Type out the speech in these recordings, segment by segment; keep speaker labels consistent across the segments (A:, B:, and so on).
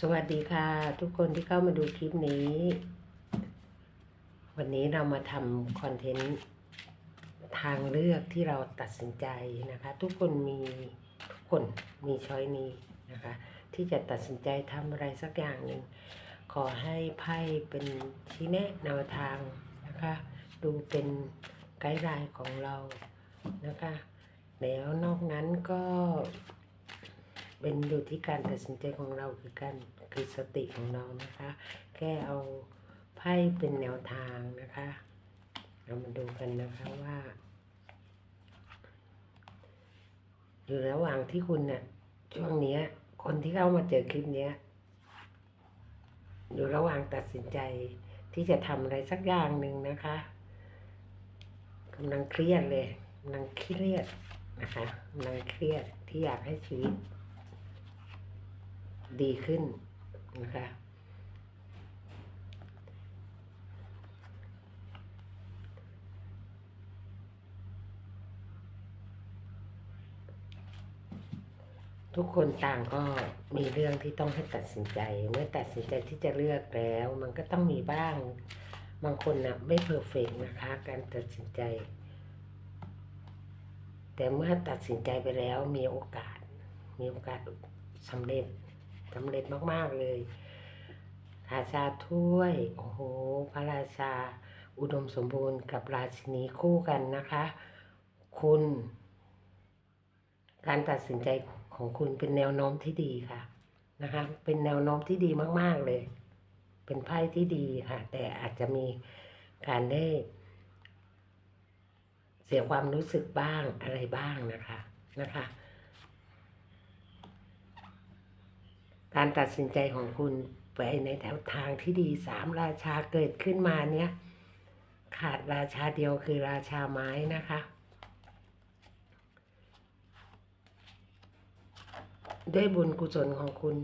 A: สวัสดีค่ะ ทุกคนที่เข้ามาดูคลิปนี้ วันนี้เรามาทำคอนเทนต์ทางเลือกที่เราตัดสินใจนะคะ ทุกคนมีทุกคนมีช้อยนี้นะคะ ที่จะตัดสินใจทำอะไรสักอย่างหนึ่งขอให้ไพ่เป็นชี้แนะแนวทางนะคะ ดูเป็นไกด์ไลน์ของเรานะคะแล้วนอกนั้นก็ เป็นอยู่ที่การตัดสินใจของเราคือการคือสติของเรานะคะ แค่เอาไพ่เป็นแนวทางนะคะ เรามาดูกันนะคะว่าอยู่ระหว่างที่คุณเนี่ยช่วงเนี้ย คนที่เข้ามาเจอคลิปเนี้ยอยู่ระหว่างตัดสินใจที่จะทำอะไรสักอย่างหนึ่งนะคะกำลังเครียดเลยกำลังเครียดนะคะกำลังเครียดที่อยากให้ชีวิต ดีขึ้นนะคะทุกคนต่างก็มีเรื่องที่ต้องให้ตัดสินใจ เมื่อตัดสินใจที่จะเลือกแล้ว มันก็ต้องมีบ้าง บางคนนะไม่เพอร์เฟกนะคะ การตัดสินใจ แต่เมื่อตัดสินใจไปแล้วมีโอกาส มีโอกาสสำเร็จ สำเร็จมากๆเลยราชาถ้วย โอ้โห พระราชา อุดมสมบูรณ์กับราชินีคู่กันนะคะ คุณ การตัดสินใจของคุณเป็นแนวโน้มที่ดีค่ะนะคะ เป็นแนวโน้มที่ดีมาก ๆเลย เป็นไพ่ที่ดีค่ะ แต่อาจจะมีการได้ เสียความรู้สึกบ้างอะไรบ้างนะคะนะคะ การตัดสินใจของคุณไปในแถวทางที่ดีสามราชาเกิดขึ้นมาเนี้ยขาดราชาเดียวคือราชาไม้นะคะ ด้วยบุญกุศลของคุณ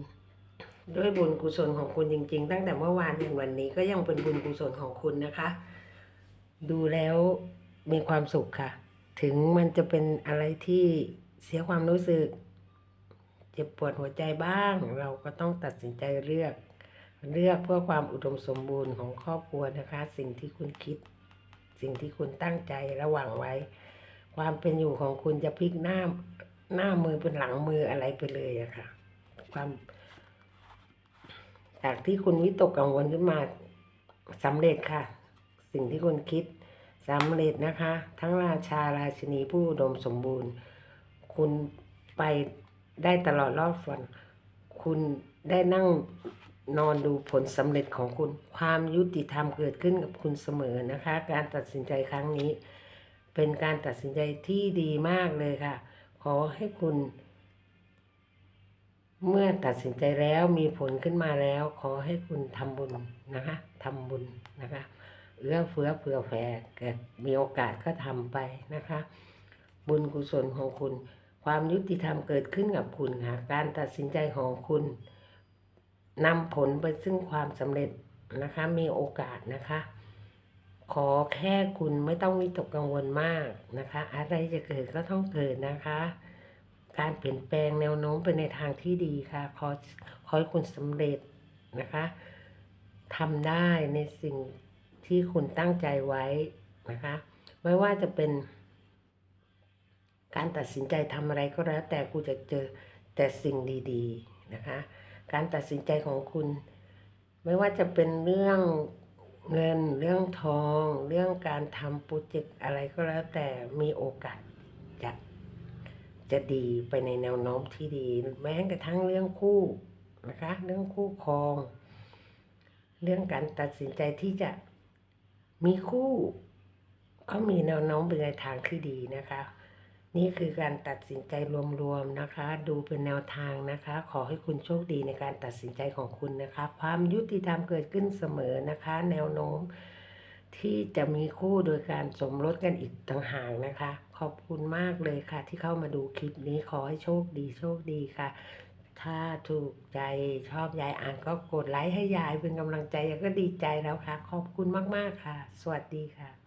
A: ด้วยบุญกุศลของคุณจริง ๆ ตั้งแต่เมื่อวานถึงวันนี้ก็ยังเป็นบุญกุศลของคุณนะคะ ดูแล้วมีความสุขค่ะ ถึงมันจะเป็นอะไรที่เสียความรู้สึก เจ็บปวดหัวใจบ้าง เราก็ต้องตัดสินใจเลือก เลือกเพื่อความอุดมสมบูรณ์ของครอบครัวนะคะ สิ่งที่คุณคิด สิ่งที่คุณตั้งใจระหว่างไว้ ความเป็นอยู่ของคุณจะพลิกหน้าหน้ามือเป็นหลังมืออะไรไปเลยอะค่ะ ความ จากที่คุณวิตกกังวลขึ้นมาสำเร็จค่ะ สิ่งที่คุณคิดสำเร็จนะคะ ทั้งราชาราชินีผู้อุดมสมบูรณ์ คุณไป ได้ตลอดรอดฟัน คุณได้นั่งนอนดูผลสำเร็จของคุณ ความยุติธรรมเกิดขึ้นกับคุณเสมอนะคะ การตัดสินใจครั้งนี้ เป็นการตัดสินใจที่ดีมากเลยค่ะ ขอให้คุณ เมื่อตัดสินใจแล้วมีผลขึ้นมาแล้ว ขอให้คุณทำบุญนะคะทำบุญนะคะเอื้อเฟื้อเผื่อแผ่เกิดมีโอกาสก็ทำไปนะคะ บุญกุศลของคุณ ความยุติธรรมเกิดขึ้นกับคุณค่ะ การตัดสินใจของคุณนำผลไปซึ่งความสำเร็จนะคะ มีโอกาสนะคะ ขอแค่คุณไม่ต้องวิตกกังวลมากนะคะ อะไรจะเกิดก็ต้องเกิดนะคะ การเปลี่ยนแปลงแนวโน้มไปในทางที่ดีค่ะ ขอขอให้คุณสำเร็จนะคะทำได้ในสิ่งที่คุณตั้งใจไว้นะคะ ไม่ว่าจะเป็น การตัดสินใจทำอะไรก็แล้ว แต่กูจะเจอแต่สิ่งดีๆนะคะ การตัดสินใจของคุณ ไม่ว่าจะเป็นเรื่องเงินเรื่องทอง เรื่องการทำโปรเจกต์อะไรก็แล้วแต่มีโอกาสจะจะดีไปในแนวโน้มที่ดี แม้กระทั่งเรื่องคู่นะคะ เรื่องคู่ครอง เรื่องการตัดสินใจที่จะมีคู่ ก็มีแนวโน้มไปในทางที่ดีนะคะ นี่คือการตัดสินใจรวมๆนะคะ ดูเป็นแนวทางนะคะ ขอให้คุณโชคดีในการตัดสินใจของคุณนะคะ ความยุติธรรมเกิดขึ้นเสมอนะคะ แนวโน้มที่จะมีคู่โดยการสมรสกันอีกต่างหากนะคะ ขอบคุณมากเลยค่ะ ที่เข้ามาดูคลิปนี้ขอให้โชคดีโชคดีค่ะ ถ้าถูกใจชอบยายอ่านก็กดไลค์ให้ยายเป็นกำลังใจยายก็ดีใจแล้วค่ะ ขอบคุณมากๆค่ะ สวัสดีค่ะ